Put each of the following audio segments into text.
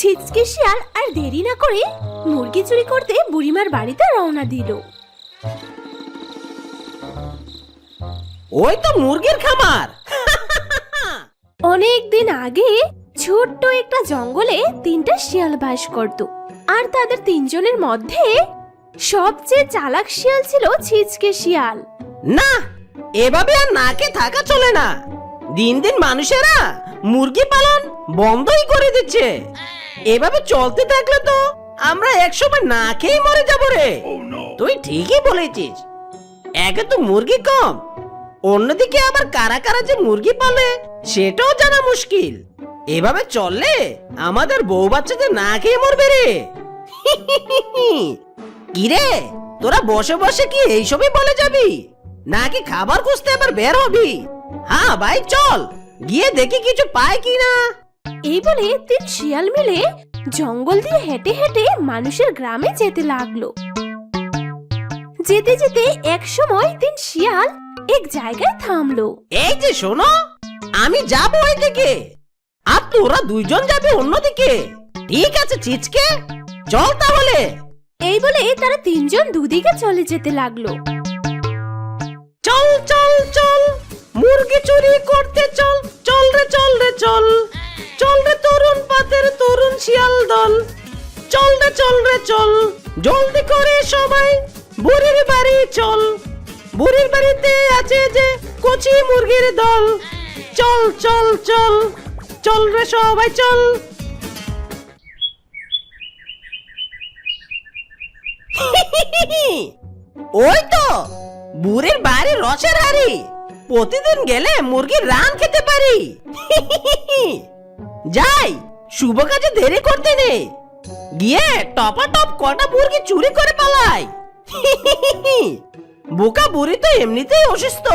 ছিচকে শিয়াল আর দেরি না করে মুরগি চুরি করতে বুড়িমার বাড়িতে রওনা দিল। ওই তো মুরগির খামার। অনেক দিন আগে ছোট্ট একটা জঙ্গলে তিনটা শিয়াল বাস করত আর তাদের তিনজনের মধ্যে সবচেয়ে চালাক শিয়াল ছিল ছিচকে শিয়াল। না এভাবে আর নাকে থাকা চলে না। দিন দিন মানুষেরা মুরগি পালন বন্ধই করে দিচ্ছে। এভাবে চলতে থাকলে তো আমরা একসময় না খেয়ে মরে যাব রে। তুই ঠিকই বলেছিস। একে তো মুরগি কম। অন্যদিকে আবার কারা কারা যে মুরগি পালে সেটাও জানা মুশকিল। এভাবে চললে আমাদের বউ বাচ্চাদের না খেয়ে মরবে রে। কিরে তোরা বসে বসে কি এইসবই বলে যাবি? নাকি খাবার খুঁজতে আবার বের হবি? হ্যাঁ ভাই চল। গিয়ে দেখি কিছু পাই কিনা। এই বলে তিন শিয়াল মিলে জঙ্গল দিয়ে হেঁটে হেঁটে মানুষের গ্রামে যেতে লাগল। যেতে যেতে এক সময় তিন শিয়াল এক জায়গায় থামলো। এই যে শোনো আমি যাব ওই দিকে আর তোরা দুইজন যাবে অন্যদিকে। ঠিক আছে চিচকে চল তাহলে। এই বলে তারা তিনজন দুদিকে চলে যেতে লাগল। চল চল চল মুরগি চুরি করতে চল চল রে চল রে চল। চল রে তরুণ পাতের তরুণ শিয়াল দল। চল রে চল রে, চল। জলদি করে সবাই বুড়ির বাড়ি চল। বুড়ির বাড়িতে আছে যে কচি মুরগির দল। চল চল চল চল রে সবাই, চল। ওই তো, বুড়ির বাড়ির রসের হাড়ি। প্রতিদিন গেলে মুরগির রান খেতে পারি। যাই, শুভ কাজে দেরি করতে নেই গিয়ে টপা টপ কটা মুরগি চুরি করে পালাই। বোকা বুড়ি তো এমনিতেই অসুস্থ।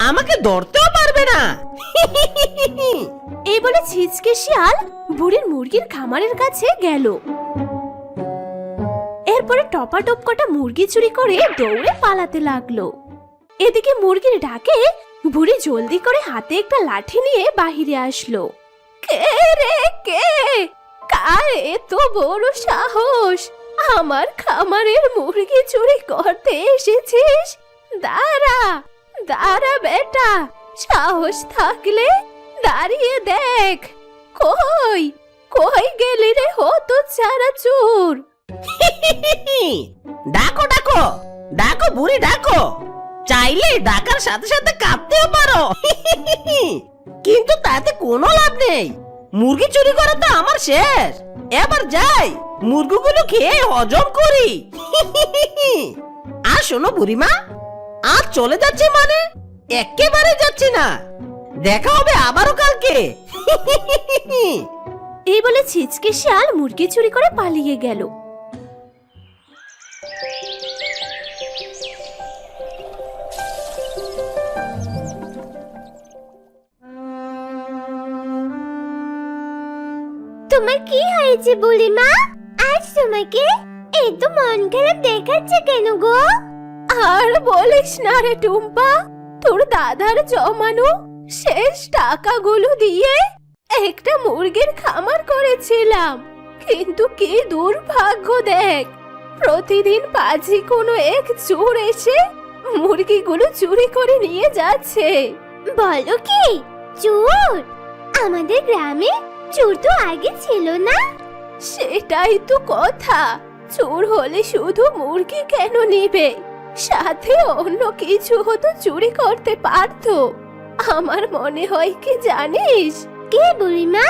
আমাকে ধরতেও পারবে না। এই বলে ছিচকে শিয়াল বুড়ির মুরগির খামারের কাছে গেল। এরপরে টপাটপ কটা মুরগি চুরি করে দৌড়ে পালাতে লাগল। এদিকে মুরগির ডাকে বুড়ি জলদি করে হাতে একটা লাঠি নিয়ে বাহিরে আসলো। কে রে কে? কার এত বড় সাহস? আমার খামারের মুরগি চুরি করতে এসেছিস? দাঁড়া দাঁড়া বেটা, সাহস থাকলে দাঁড়িয়ে দেখ। কই কই গেলি রে হতো ছাড়া চোর? ডাকো ডাকো ডাকো, বুড়ি, ডাকো। চাইলে ডাকার সাথে সাথে কাঁপতেও পারো। কিন্তু তাতে কোনো লাভ নেই। মুরগি চুরি করা তো আমার শেষ। এবার যাই, মুরগিগুলো খেয়ে হজম করি। আর শোনো বুড়িমা, আর চলে যাচ্ছে মানে একেবারে যাচ্ছি না। দেখা হবে আবারও কালকে। এই বলে ছিচকে শিয়াল মুরগি চুরি করে পালিয়ে গেল। তোমার কি হয়েছে বুড়িমা আজ তোমাকে এত মন খারাপ দেখাচ্ছে কেন গো? আর বলিস না রে টুম্পা তোর দাদার জমানো শেষ টাকাগুলো দিয়ে একটা মুরগির খামার করেছিলাম। কিন্তু কি দুর্ভাগ্য দেখ প্রতিদিন পাজি কোনো এক চোর এসে মুরগিগুলো চুরি করে নিয়ে যাচ্ছে। বলো কি চোর? আমাদের গ্রামে চোর তো আগে ছিল না? সেটাই তো কথা। চোর হলে শুধু মুরগি কেন নিবে? সাথে অন্য কিছু হতো চুরি করতে পারতো। আমার মনে হয় কি জানিস? কে বুড়িমা?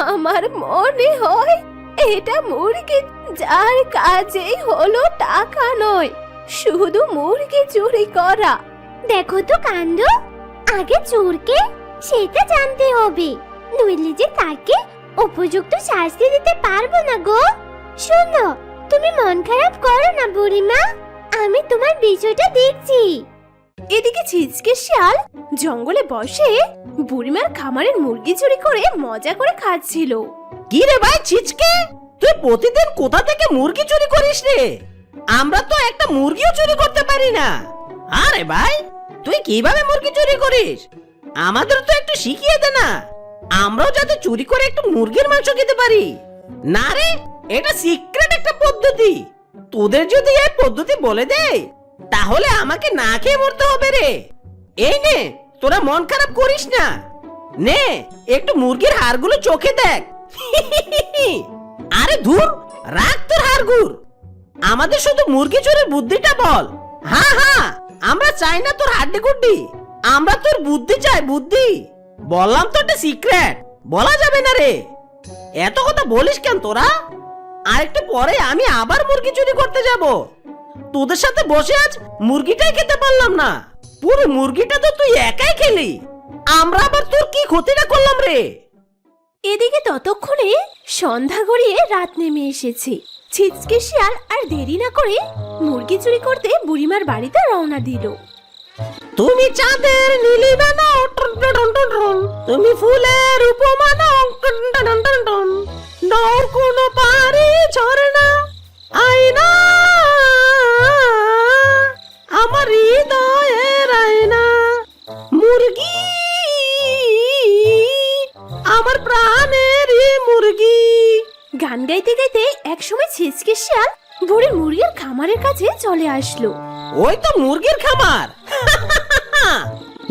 আমার মনে হয় এটা মুরগি যার কাজেই হলো টাকা নয় শুধু মুরগি চুরি করা। দেখো তো কাণ্ড। আগে চোরকে সেটা জানতে হবে। নইলে যে তাকে উপযুক্ত শাস্তি দিতে পারব না গো। শোনো, তুমি মন খারাপ করো না বুড়িমা, আমি তোমার বিষয়টা দেখছি। এদিকে ছিচকে শিয়াল জঙ্গলে বসে বুড়িমার খামারের মুরগি চুরি করে মজা করে খাচ্ছিল। কি রে ভাই ছিচকে? তুই প্রতিদিন কোথা থেকে মুরগি চুরি করিস রে? আমরা তো একটা মুরগিও চুরি করতে পারি না। আরে ভাই, তুই কীভাবে মুরগি চুরি করিস? আমাদের তো একটু শিখিয়ে দে না। আমরাও যাতে চুরি করে একটু মুরগির মাংস খেতে পারি। না রে, এটা সিক্রেট একটা পদ্ধতি। তোদের যদি এই পদ্ধতি বলে দেয়, তাহলে আমাকে না খেয়ে মরতে হবে রে। এই নে, তোরা মন খারাপ করিস না। নে, একটু মুরগির হাড়গুলো চোখে দেখ। আরে ধুর, রাখ তোর হাড়গুড়। আমাদের শুধু মুরগি চোরের বুদ্ধিটা বল। হ্যাঁ হ্যাঁ আমরা চাই না তোর হাড্ডি গুড্ডি আমরা তোর বুদ্ধি চাই, বুদ্ধি। বললাম তো একটা সিক্রেট বলা যাবে না রে। এত কথা বলিস কেন তোরা? আর একটু পরে আমি আবার মুরগি চুরি করতে যাব। তোদের সাথে বসে আজ মুরগিটাই খেতে পারলাম না। পুরো মুরগিটা তো তুই একাই খেলি। আমরা আবার তোর কি ক্ষতিটা করলাম রে? এদিকে ততক্ষণে সন্ধ্যা গড়িয়ে রাত নেমে এসেছে। ছিচকে শিয়াল আর দেরি না করে মুরগি চুরি করতে বুড়িমার বাড়িতে রওনা দিল। তুমি চাঁদের নীলিমা নাও। তুমি ফুলের উপমা নাও টন। কোনো পারি ঝরে না আয়না। আমার হৃদয়ের আয়না। মুরগি আমার প্রাণের মুরগি। গান গাইতে গাইতে একসময় ছিচকে শিয়াল বুড়ির মুরগির খামারের কাছে চলে আসলো। ওই তো মুরগির খামার।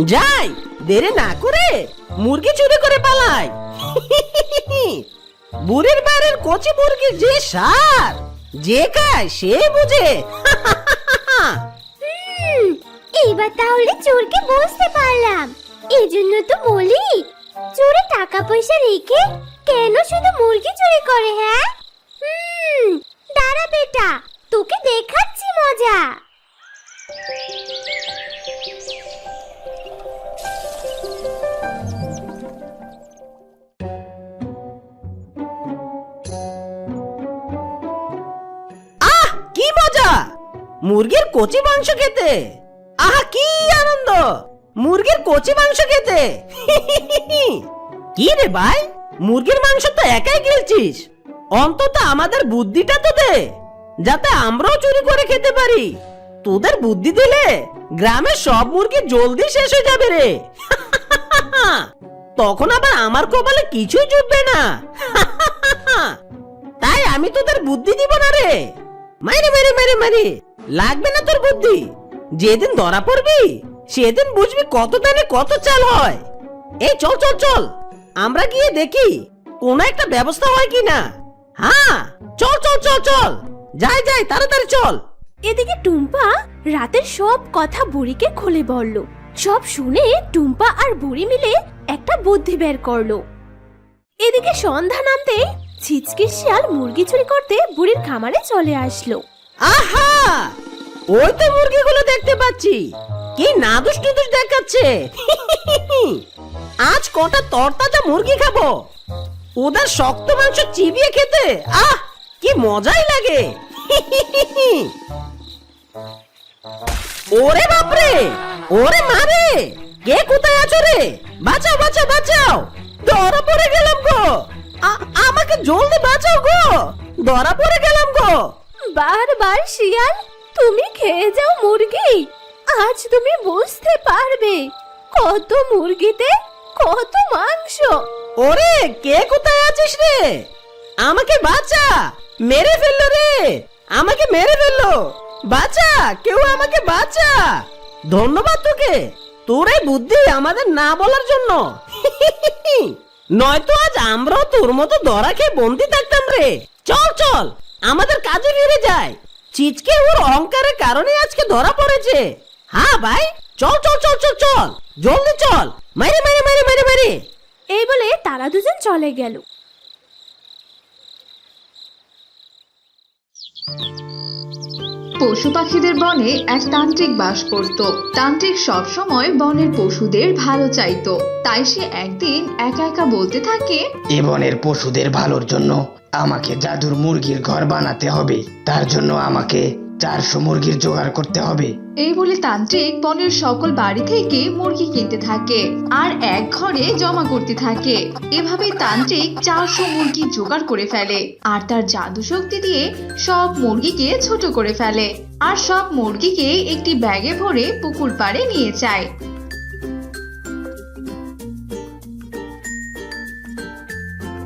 যাই দেরি না করে মুরগি চুরি করে পালাই। বুড়ির বাড়ির কচি মুরগির যে সার যে খায় সে বুঝে। হুম, এইবার তাহলে চোরকে বুঝতে পারলাম। এই জন্য তো বলি চোরে টাকা পয়সা রেখে কেন শুধু মুরগি চুরি করে হ্যাঁ? হুম দাঁড়া বেটা তোকে দেখাচ্ছি মজা। মুরগির কচি মাংস খেতে। আহা, কি আনন্দ! মুরগির কচি মাংস খেতে। কি রে ভাই? মুরগির মাংস তো একাই গিলছিস। অন্তত আমাদের বুদ্ধিটা তো দে যাতে আমরাও চুরি করে খেতে পারি। তোদের বুদ্ধি দিলে গ্রামের সব মুরগি জলদি শেষ হয়ে যাবে রে। তখন আবার আমার কপালে কিছুই জুটবে না। তাই আমি তোদের বুদ্ধি দিব না রে। মারি মারি মারি মারি। লাগবে না তোর বুদ্ধি? যেদিন ধরা পড়বি, সেদিন বুঝবি কত দানে কত চাল হয়। এই চল চল চল, আমরা গিয়ে দেখি কোন একটা ব্যবস্থা হয় কি না। হ্যাঁ চল চল চল চল, যাই যাই, তাড়াতাড়ি চল। এদিকে টুম্পা রাতের সব কথা বুড়িকে খুলে বলল। সব শুনে টুম্পা আর বুড়ি মিলে একটা বুদ্ধি বের করল। এদিকে সন্ধ্যা নামতেই ছিচকে শিয়াল মুরগি চুরি করতে বুড়ির খামারে চলে আসলো। আহা! ওই তো মুরগিগুলো দেখতে পাচ্ছি। কি নাদুস টুদুস দেখাচ্ছে। আজ কটা তরতাজা মুরগি খাব। ওদের শক্ত মাংস চিবিয়ে খেতে। আহ, কি মজাই লাগে। ওরে বাপরে, ওরে মারে কে কোথায় আছো রে? বাঁচাও বাঁচাও বাঁচাও। ধরা পড়ে গেলাম গো। আমাকে জলদি বাঁচাও গো। ধরা পড়ে গেলাম গো। বারবার শিয়াল তুমি খেয়ে যাও মুরগি। আজ তুমি বুঝতে পারবে কত মুরগিতে কত মাংস। ওরে কে কোথায় আছিস রে? আমাকে বাঁচা মেরে ফেলল রে। আমাকে মেরে ফেলল। বাঁচা কেউ আমাকে বাঁচা। ধন্যবাদ তোকে। তোর এই বুদ্ধি আমাদের না বলার জন্য। নয়তো আজ আমরাও তোর মতো ধরা খেয়ে বন্দি থাকতাম রে। চল চল। আমাদের কাজে ফিরে যায়। চিচকে ওর অহংকারের কারণে আজকে ধরা পড়েছে। হ্যাঁ ভাই চল চল চল চল চল জলদি চল। মারি মারি মারি মারি মারি এই বলে তারা দুজন চলে গেল। পশু পাখিদের বনে এক তান্ত্রিক বাস করত। তান্ত্রিক সবসময় বনের পশুদের ভালো চাইতো। তাই সে একদিন একা একা বলতে থাকে এ বনের পশুদের ভালোর জন্য আমাকে জাদুর মুরগির ঘর বানাতে হবে। তার জন্য আমাকে চারশো মুরগির জোগাড় করতে হবে। এই বলে তান্ত্রিক বনের সকল বাড়ি থেকে মুরগি কিনতে থাকে আর এক ঘরে জমা করতে থাকে। এভাবে তান্ত্রিক চারশো মুরগি জোগাড় করে ফেলে আর তার জাদু শক্তি দিয়ে সব মুরগিকে ছোট করে ফেলে। আর সব মুরগিকে একটি ব্যাগে ভরে পুকুর পাড়ে নিয়ে যায়।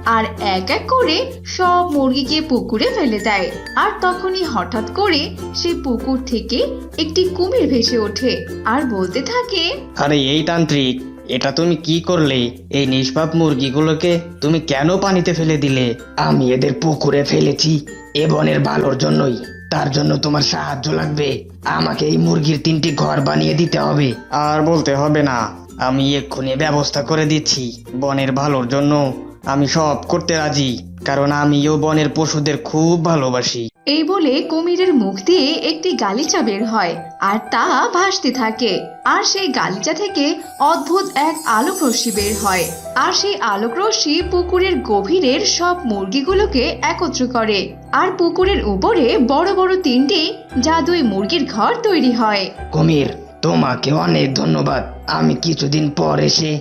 আর এক এক করে সব মুরগিকে পুকুরে ফেলে দেয়। আর তখনই হঠাৎ করে সে পুকুর থেকে একটি কুমির ভেসে ওঠে আর বলতে থাকে, আরে এই তান্ত্রিক, এটা তুমি কি করলে? এই নিষ্পাপ মুরগিগুলোকে তুমি কেন পানিতে ফেলে দিলে? আমি এদের পুকুরে ফেলেছি, এ বনের ভালোর জন্যই। তার জন্য তোমার সাহায্য লাগবে। আমাকে এই মুরগির তিনটি ঘর বানিয়ে দিতে হবে। আর বলতে হবে না, আমি এক্ষুনি ব্যবস্থা করে দিচ্ছি। বনের ভালোর জন্য আমি সব করতে রাজি কারণ আমিও বনের পশুদের খুব ভালোবাসি। এই বলে কুমিরের মুখ দিয়ে একটি গালিচা বের হয় আর তা ভাসতে থাকে। আর সেই গালিচা থেকে অদ্ভুত এক আলোক রশ্মি বের হয় আর সেই আলোক রশ্মি পুকুরের গভীরের সব মুরগিগুলোকে একত্র করে আর পুকুরের উপরে বড় বড় তিনটি জাদুই মুরগির ঘর তৈরি হয়। কুমির তোমাকে অনেক ধন্যবাদ। আমি কিছুদিন পর এসে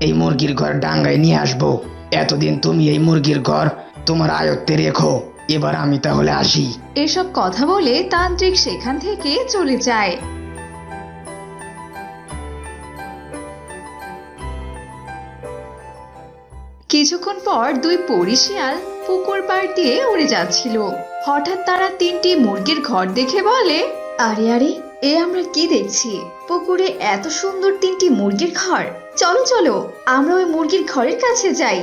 এই মুরগির ঘর ডাঙ্গায় নিয়ে আসব। এতদিন তুমি এই মুরগির ঘর তোমার আয়ত্তে রেখো। এবার আমি তাহলে আসি। এসব কথা বলে তান্ত্রিক সেখান থেকে চলে যায়। কিছুক্ষণ পর দুই পরিশিয়াল পুকুর পাড় দিয়ে উড়ে যাচ্ছিল। হঠাৎ তারা তিনটি মুরগির ঘর দেখে বলে, আরে আরে, এ আমরা কি দেখছি? পুকুরে এত সুন্দর তিনটি মুরগির ঘর। চলো চলো, আমরা ওই মুরগির ঘরের কাছে যাই।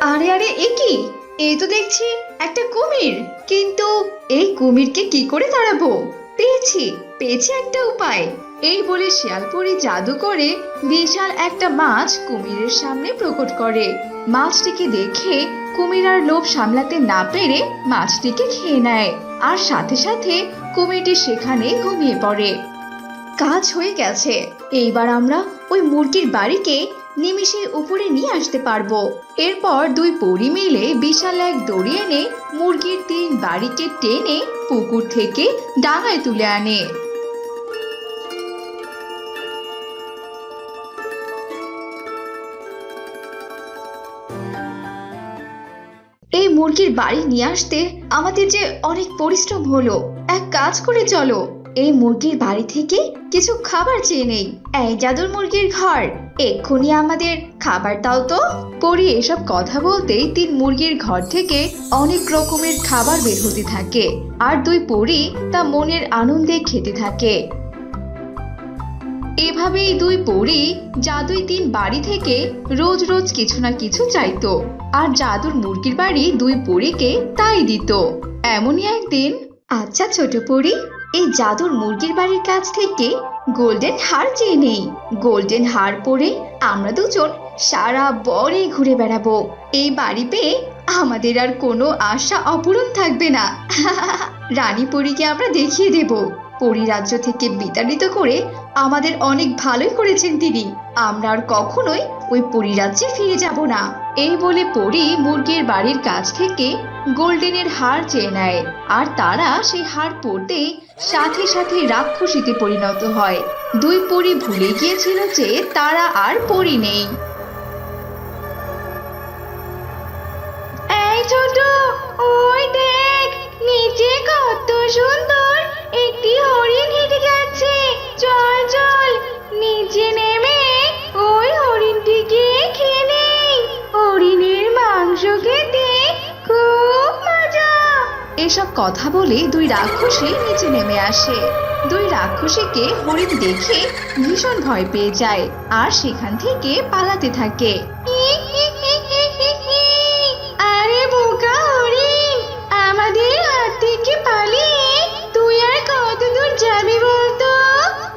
আরে আরে, এ কি? এই তো দেখছি একটা কুমির। কিন্তু এই কুমিরকে কি করে তাড়াবো? পেয়েছি পেয়েছি একটা উপায়। এই বলে শিয়ালপুরি জাদু করে বিশাল একটা মাছ কুমিরের সামনে প্রকট করে। মাছটিকে দেখে কুমির আর লোভ সামলাতে না পেরে মাছটিকে খেয়ে নেয়। আর সাথে সাথে কুমিরটি সেখানে ঘুমিয়ে পড়ে। কাজ হয়ে গেছে। এইবার আমরা ওই মুরগির বাড়িকে নিমিষের উপরে নিয়ে আসতে পারব। এরপর দুই পরি মিলে বিশাল এক দড়ি এনে মুরগির তিন বাড়িকে টেনে পুকুর থেকে ডাঙায় তুলে আনে। মুরগির বাড়ি নিয়ে আসতে আমাদের যে অনেক পরিশ্রম হলো, এক কাজ করে চলো। এই মুরগির বাড়ি থেকে কিছু খাবার চেয়ে নেই। এই জাদুর মুরগির ঘর, এক্ষুনি আমাদের খাবার দাও তো। পরি এসব কথা বলতেই তিন মুরগির ঘর থেকে অনেক রকমের খাবার বের হতে থাকে, আর দুই পরি তা মনের আনন্দে খেতে থাকে। এভাবেই দুই পরি জাদুই তিন বাড়ি থেকে রোজ রোজ কিছু না কিছু চাইতো। আর জাদুর মুরগির বাড়ি দুই পরীকে তাই দিত। এমনই একদিন আচ্ছা ছোট পরি, এই জাদুর মুরগির বাড়ির কাছ থেকে গোল্ডেন হার চেয়ে নেই। গোল্ডেন হার পরে আমরা দুজন সারা বরে ঘুরে বেড়াবো। এই বাড়ি পেয়ে আমাদের আর কোনো আশা অপূরণ থাকবে না। রানী পরীকে আমরা দেখিয়ে দেব। পরিরাজ্য থেকে বিতাড়িত করে আমাদের অনেক ভালোই করেছেন তিনি। আমরা আর কখনোই ওই পরিরাজ্যে ফিরে যাব না। এই বলে পরি মুরগির বাড়ির কাছ থেকে গোল্ডেনের হার চেয়ে নেয়। আর তারা সেই হার পরতেই সাথে সাথে রাক্ষসীতে পরিণত হয়। দুই পরি ভুলে গিয়েছিল যে তারা আর পরি নেই। কথা বলে দুই রাক্ষসী নিচে নেমে আসে। দুই রাক্ষসীকে হরিণ দেখে ভীষণ ভয় পেয়ে যায় আর সেখান থেকে পালাতে থাকে। আরে বোকা হরিণ আমাদের হাত থেকে পালিয়ে তুই আর কত দূর যাবি বলতো?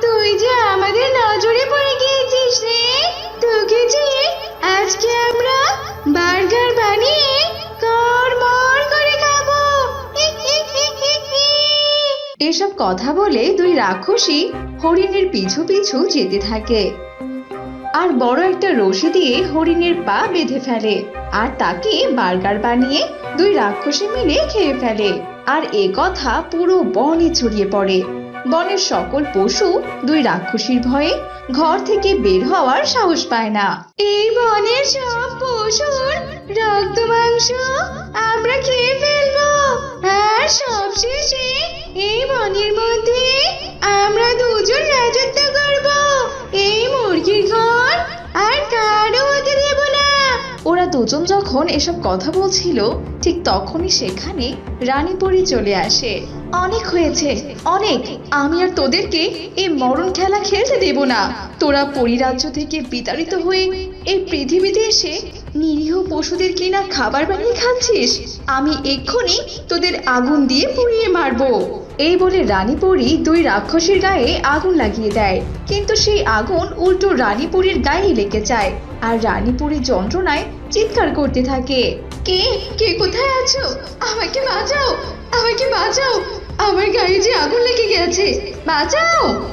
তুই যে আমাদের নজরে পড়ে গিয়েছিস রে। তোকে যে আজকে আমরা কথা বলে দুই রাক্ষসী হরিণের পিছু পিছু যেতে থাকে। আর বড় একটা রশি দিয়ে হরিণের পা বেঁধে ফেলে আর তাকে বার্গার বানিয়ে দুই রাক্ষসী মিলে খেয়ে ফেলে। আর এ কথা পুরো বনে ছড়িয়ে পড়ে। বনের সকল পশু দুই রাক্ষসীর ভয়ে ঘর থেকে বের হওয়ার সাহস পায় না। এই বনের সব পশুর রক্ত মাংস আমরা খেয়ে ফেলব। আর সবশেষে এই বনের মধ্যে আমরা দুজন রাজত্ব করব। এই মুরগির ঘর আর কারও হতে দেব না। ওরা দুজন যখন এসব কথা বলছিল, ঠিক তখনই সেখানে রানীপুরি চলে আসে। অনেক হয়েছে, অনেক। আমি আর তোদেরকে এই মরণ খেলা খেলতে দেব না। তোরা পরিরাজ্য থেকে বিতাড়িত হয়ে এই পৃথিবীতে এসে নিরীহ পশুদের কিনা খাবার বানিয়ে খাচ্ছিস। আমি এক্ষুনি তোদের আগুন দিয়ে পুড়িয়ে মারবো। এই বলে রানীপুরী দুই রাক্ষসীর গায়ে আগুন লাগিয়ে দেয়। কিন্তু সেই আগুন উল্টো রানীপুরীর গায়ে লেগে যায় আর রানীপুরী যন্ত্রণায় চিৎকার করতে থাকে। কে? কে কোথায় আছো? আমাকে বাঁচাও! আমাকে বাঁচাও! আমার গায়ে যে আগুন লেগে গেছে! বাঁচাও!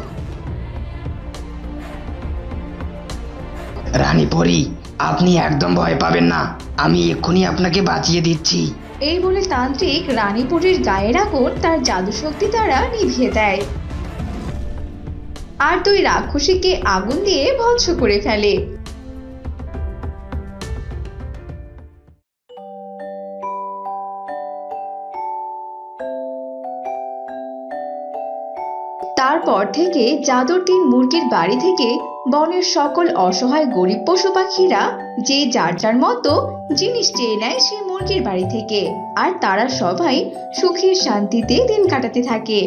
রানী পরি, আপনি একদম ভয় পাবেন না। আমি এক্ষুনি আপনাকে বাঁচিয়ে দিচ্ছি। এই বলে তান্ত্রিক রানীপুরীর গায়ের আগুন তার জাদু শক্তি দ্বারা নিভিয়ে দেয়। আর দুই রাক্ষসীকে আগুন দিয়ে ভৎস করে ফেলে। তারপর থেকে জাদুর তিন মুরগির বাড়ি থেকে বনের সকল অসহায় গরিব পশু পাখিরা যে যার যার মতো জিনিস চেয়ে নেয় সেই মুরগির বাড়ি থেকে। আর তারা সবাই সুখে শান্তিতে দিন কাটাতে থাকে।